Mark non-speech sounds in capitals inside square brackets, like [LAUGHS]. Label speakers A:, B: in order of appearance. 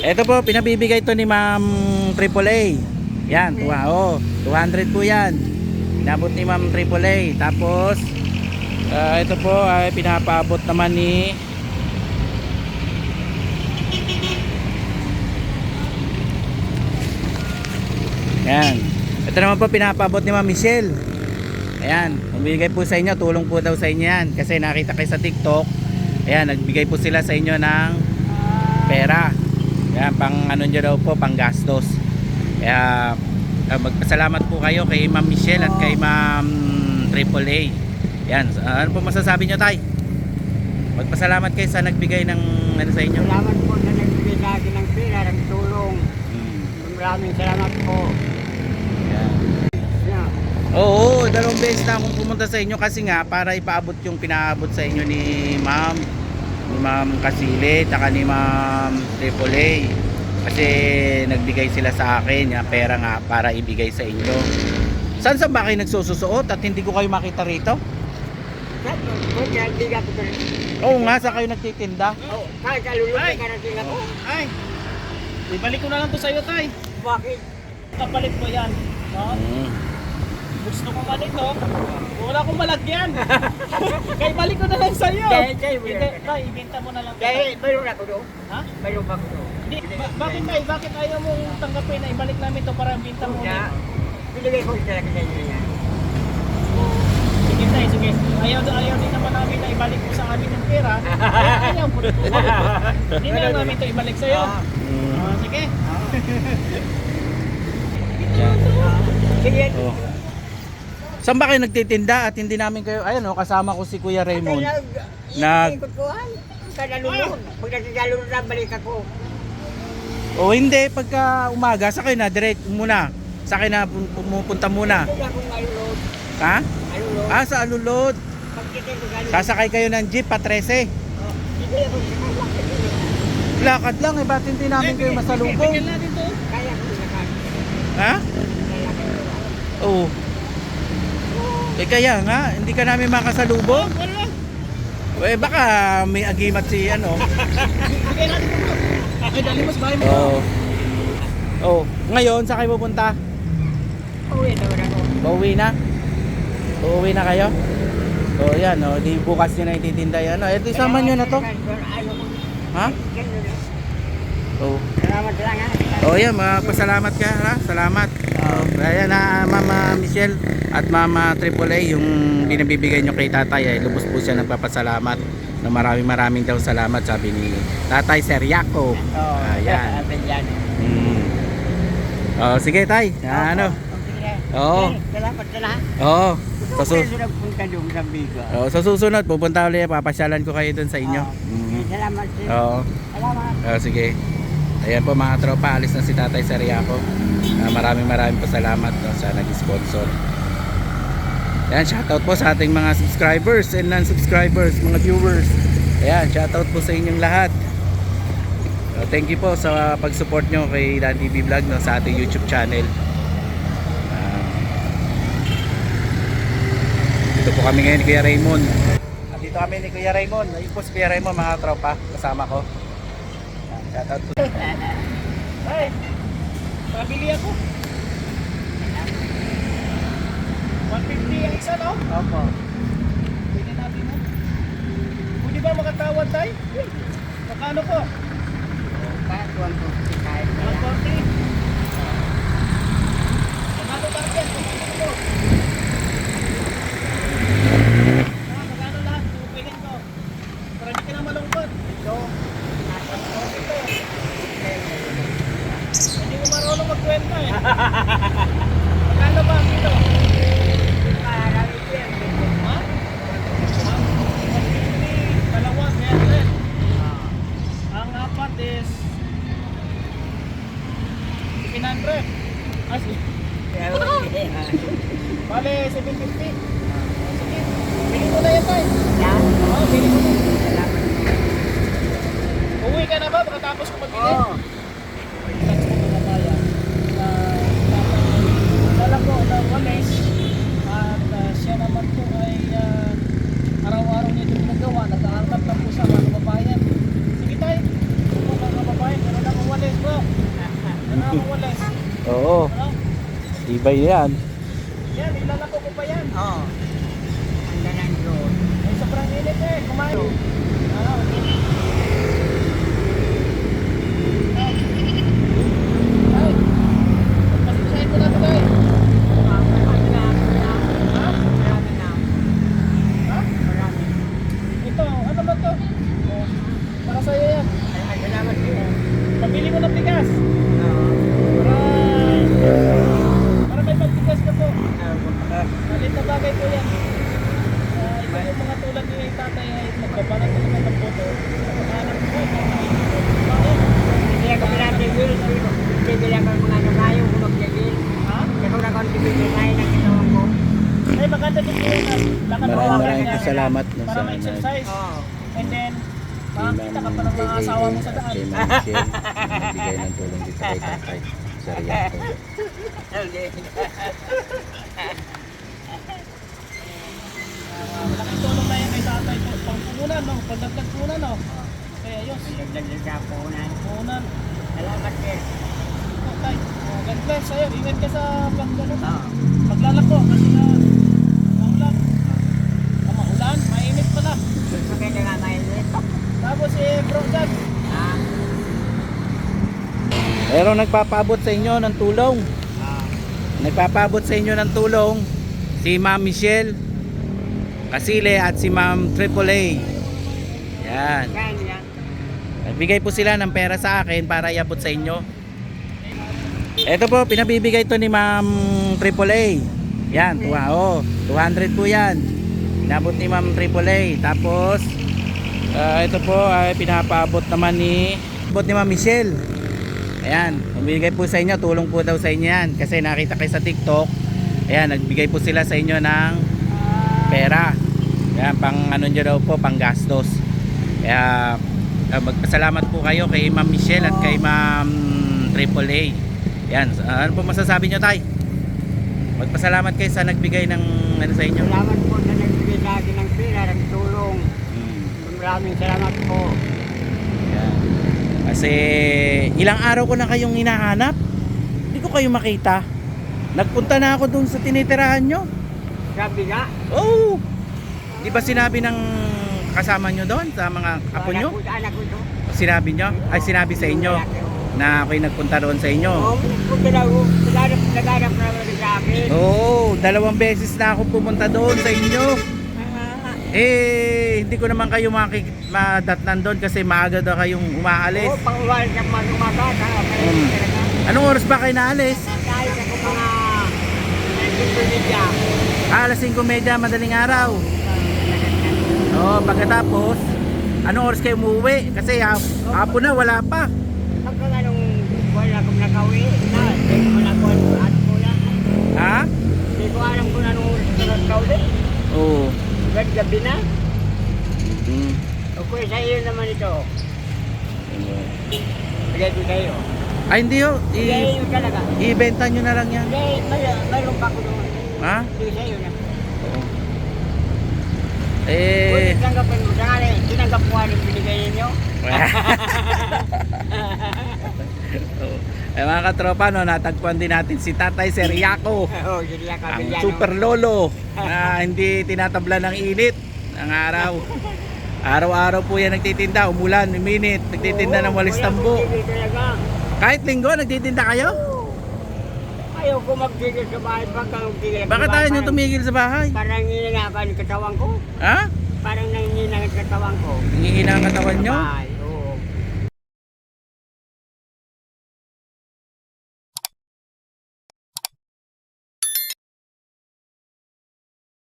A: Ito po, pinabibigay to ni Ma'am AAA. Yan, tuwa, oh, 200 po yan. Inabot ni Ma'am AAA. Tapos, ah, ito po ay pinapaabot naman ni Yan. Ito naman po pinapaabot ni Ma'am Michelle. Ayan, bumibigay po sa inyo, tulong po daw sa inyo yan. Kasi nakita kayo sa TikTok. Ayan, nagbigay po sila sa inyo ng pera. Ayan, pang ano nyo daw po, pang gastos. Kaya, uh, magpasalamat po kayo kay Ma'am Michelle at kay Ma'am AAA. Ayan, ah, ano po masasabi nyo, Tay? Magpasalamat kayo sa nagbigay ng ano sa inyo.
B: Salamat po na nagbigay sa akin ng pera, ng tulong.
A: Hmm.
B: Maraming salamat po.
A: Ayan.
B: Yeah.
A: Oo, dalawang beses na akong pumunta sa inyo kasi nga para ipaabot yung pinaabot sa inyo ni Ma'am ni Ma'am Kasile taka ni Ma'am Tripoli kasi nagbigay sila sa akin yung pera nga para ibigay sa inyo. Saan sa ba kayo nagsususuot at hindi ko kayo makita rito?
B: Kaya.
A: Oo nga, sa kayo nagtitinda.
B: Oh, kahit kalulunod
C: Ay!
B: ka na sila po.
C: Ay, ibalik ko na lang to sa'yo, tay.
B: Bakit?
C: Kapalit mo yan. No?
A: Mm.
C: Gusto ko man ito. Wala akong malagyan. [LAUGHS] Kaya balik ko na lang
B: kaya mo
C: Hindi,
B: yan.
C: tay, ibenta mo na lang. tay.
B: mayroon ako doon.
C: Ha?
B: Mayroon ako doon.
C: Hindi, ba- bakit? Bakit ayaw mong tanggapin na ibalik namin to para ibenta mo ulit?
B: binigay ko sa inyo yan.
C: Sige tay, sige. Ayaw, ayaw din naman namin na ibalik mo sa amin yung pera. [LAUGHS] Ayaw mo. Hindi na namin to ibalik sa'yo.
B: Ah,
A: Mm.
C: Ah, sige.
B: Sige.
A: Saan ba kayo nagtitinda at hindi namin kayo, ayun oh, kasama ko si Kuya Raymond. Nag-
B: Nag... Kalulunod. Pag nagsisalunod na, balik ako.
A: O hindi, pagka umaga, sa kayo na, direct muna. Sa kayo na pum- pumupunta muna.
B: Hindi.
A: Ha?
B: Alulod.
A: Ah, sa Alulod. Sasakay kayo ng jeep, pa 13.
B: Oh, Hindi ako sakalakad.
A: Lakad lang eh, ba't hindi namin kayo masalubong?
B: Kaya ko.
A: Ha? Oo. Eh kaya nga, hindi ka namin makasalubong.
C: Wala.
A: Eh baka may agimat si ano.
C: Bigyan natin to. Ay, dali mo sa bahay mo.
A: Oo. Oh. Ngayon, saan kayo pupunta?
B: Uwi na wala ko.
A: Pauwi na? Uuwi na kayo? O yan, oh, di bukas nyo na ititinda yan. Oh, ito isama nyo na to.
B: Ano.
A: Ha? Oo.
B: Salamat lang ha.
A: Oh, yan, magpasalamat ka, ha? Salamat. Oh, ayan na Mama Michelle at Mama AAA yung binibigay nyo kay tatay ay lubos po siya nagpapasalamat na maraming maraming daw salamat sabi ni Tatay Seriaco.
B: Oo.
A: Ayan.
B: Ayan. Yan.
A: Mm. Oh, sige tay. Ah, ano? Oo.
B: Salamat ka na.
A: Oo. Sa,
B: ko
A: su-
B: kayo nagpunta doon sa Biga.
A: oh, sa susunod pupunta ulit papasyalan ko kayo doon sa inyo.
B: Oo.
A: Mm.
B: Salamat sir.
A: Oo.
B: Salamat.
A: Oh, sige. Ayan po mga tropa, alis na si Tatay Seriaco. Ah, maraming maraming po salamat no, sa nag-sponsor. Ayan, shoutout po sa ating mga subscribers and non-subscribers, mga viewers. Ayan, shoutout po sa inyong lahat. Uh, thank you po sa pag-support nyo kay Dan TV Vlog no, sa ating YouTube channel. Ah, dito po kami ngayon Kuya Raymond. Dito kami ni Kuya Raymond. Ayun po si Kuya Raymond mga tropa. Kasama ko. Ayan, Shoutout po.
C: Ay, pabili ako. 150 ang isa, no?
B: Opo.
C: Pwede natin mo. Pwede ba makatawad tayo? Magkano
B: ko kahit wala.
C: 140. Magkano target? Magkano po? Ah, magkano lahat? Pupilin ko. Para di ka na malungkot.
B: Ito. Nasa
C: Ito. Hindi mo marunong magkwenta eh. Magkano ba ang kilo?
B: Marami yan.
C: Ha? Ang 150, dalawa, 300. Ang apat is 700. Ah, si- Bale, 750. Oh, sige. Bili mo na yan tayo.
B: Yan.
C: Oo, bili mo na.
B: Salamat.
C: Uwi ka na ba? Pagkatapos ko magbili?
B: Oo.
C: Touch ko. Na, walis. At ah, siya naman po ay ah, araw-araw niya ito ginagawa. Nag-aarap lang po sa mga kababayan. Sige tayo. Kung mga kababayan, lang ang walis. nakakawalas.
A: Oo,
C: Ano?
A: ibay yan.
C: Yan, ilalako ko pa yan.
B: Oo. Ang doon.
C: Ay, sobrang init eh. Kumain. Ano? Ay. Pagpasensyahin mo na ito, guys.
B: Marami na.
C: Ha?
B: Marami na.
C: Ha?
B: Marami.
C: Ito, ano ba to? Oh, para sa'yo yan.
B: Ay, ay, salamat sa'yo.
C: Pabili mo ng bigas.
B: Oo.
C: Para, para may pagbigas ka po.
B: Oo.
C: Malit na bagay po yan. Uh, ito yung mga tulad ni tatay ay nagbabanat na naman ng boto. Hanap ko ay Bakit?
B: Hindi ako pinatigil. Tigil ako ng mga namayo kung magtigil.
C: Ha?
B: Kasi kung nakontribute na ng katawan ko.
C: Ay, maganda din yun. Lakad
A: Maraming maraming salamat no,
C: Para
A: sa
C: ma-exercise.
B: Oo.
C: And then, makakita ka pa ng mga asawa mo sa daan.
A: kay Ma'am Michelle, nagbigay ng tulong dito kay tatay. Sir Yato.
B: Hindi.
C: Ah, malaking tulong na yan kay tatay po. Pangpunan, no? Pagdagdag punan, no? Kaya ayos.
B: Nagdagdag sa punan.
C: Punan.
B: Salamat sir.
C: Okay. Oh, God bless sa'yo. Ingat ka sa pagdalo.
B: Oo.
C: Paglalako kasi nga
B: Maganda nga mainit.
C: Tapos eh, bro dyan.
B: Ah.
A: Nagpapaabot sa inyo ng tulong.
B: Ah.
A: Nagpapaabot sa inyo ng tulong si Ma'am Michelle Kasile at si Ma'am Triple. Yan.
B: Yan yan.
A: Nagbigay po sila ng pera sa akin para iabot sa inyo. Ito po, pinabibigay to ni Ma'am Triple A. Yan, tuwa, oh, 200 po yan. Inabot ni Ma'am Triple A. Tapos, ah, ito po ay pinapaabot naman ni abot ni Ma'am Michelle. Ayan, bumibigay po sa inyo, tulong po daw sa inyo yan. Kasi nakita kayo sa TikTok. Ayan, nagbigay po sila sa inyo ng pera. Ayan, pang ano nyo daw po, pang gastos. Kaya uh, magpasalamat po kayo kay Ma'am Michelle at kay Ma'am Triple A. Yan, ah, ano po masasabi nyo tay? Magpasalamat kayo sa nagbigay ng ano sa inyo.
B: Salamat po sa nagbigay sa akin ng pera, ng tulong.
A: Hmm,
B: Maraming salamat po.
A: yan. Kasi ilang araw ko na kayong hinahanap. Hindi ko kayo makita. Nagpunta na ako dun sa tinitirahan nyo.
B: Sabi nga.
A: Oh! Di ba sinabi ng kasama nyo doon sa mga apo nyo?
B: Anak ko.
A: Sinabi nyo? Ay sinabi sa inyo na ako'y nagpunta doon sa inyo.
B: Oo.
A: Oo, dalawang beses na ako pumunta doon sa inyo.
B: Ah,
A: Eh, hindi ko naman kayo makik- madatnan doon kasi maaga daw kayong umaalis.
B: Oo, pang uwal ka mga umaga? Kaya
A: Mm.
B: talaga.
A: Anong oras ba kayo naalis?
B: Kahit ako mga Indonesia.
A: Ah, alas 5.30 madaling araw. Oo, pagkatapos, anong oras kayo umuwi? Kasi ha- hapon na, wala pa.
B: Hanggang anong buwan akong nakawi, na, hindi ko man ako at ko na.
A: Ha?
B: Hindi ko alam kung anong oras ko nagkauli.
A: Oo.
B: Gabi na.
A: Mm.
B: Okay, sa iyo naman ito. Bigay ko sa iyo.
A: Ay, hindi ho.
B: Bigay
A: I-
B: iyo talaga.
A: ibenta nyo na lang yan.
B: Bigay, may, mayroon pa ako doon.
A: Ha?
B: Bigay sa iyo na.
A: Oo.
B: Kung
A: Eh,
B: tanggapin mo, sakali, tinanggap ko anong binigay ninyo. [LAUGHS]
A: Oo. eh mga katropa, no, natagpuan din natin si Tatay Seriaco. [LAUGHS]
B: Oo, hindi ako
A: Ang super lolo na hindi tinatabla ng init ng araw. [LAUGHS] Araw-araw po yan nagtitinda, umulan, minute, nagtitinda ng walis tambo. Kahit linggo, nagtitinda kayo?
B: Ayaw ko magtigil sa bahay pagka magtigil
A: Bakit tayo nyo tumigil sa bahay?
B: Parang nanginginan ang katawan ko.
A: Ha?
B: Parang nanginginan ang katawan ko.
A: Hingihina ang katawan nyo?
B: Bahay.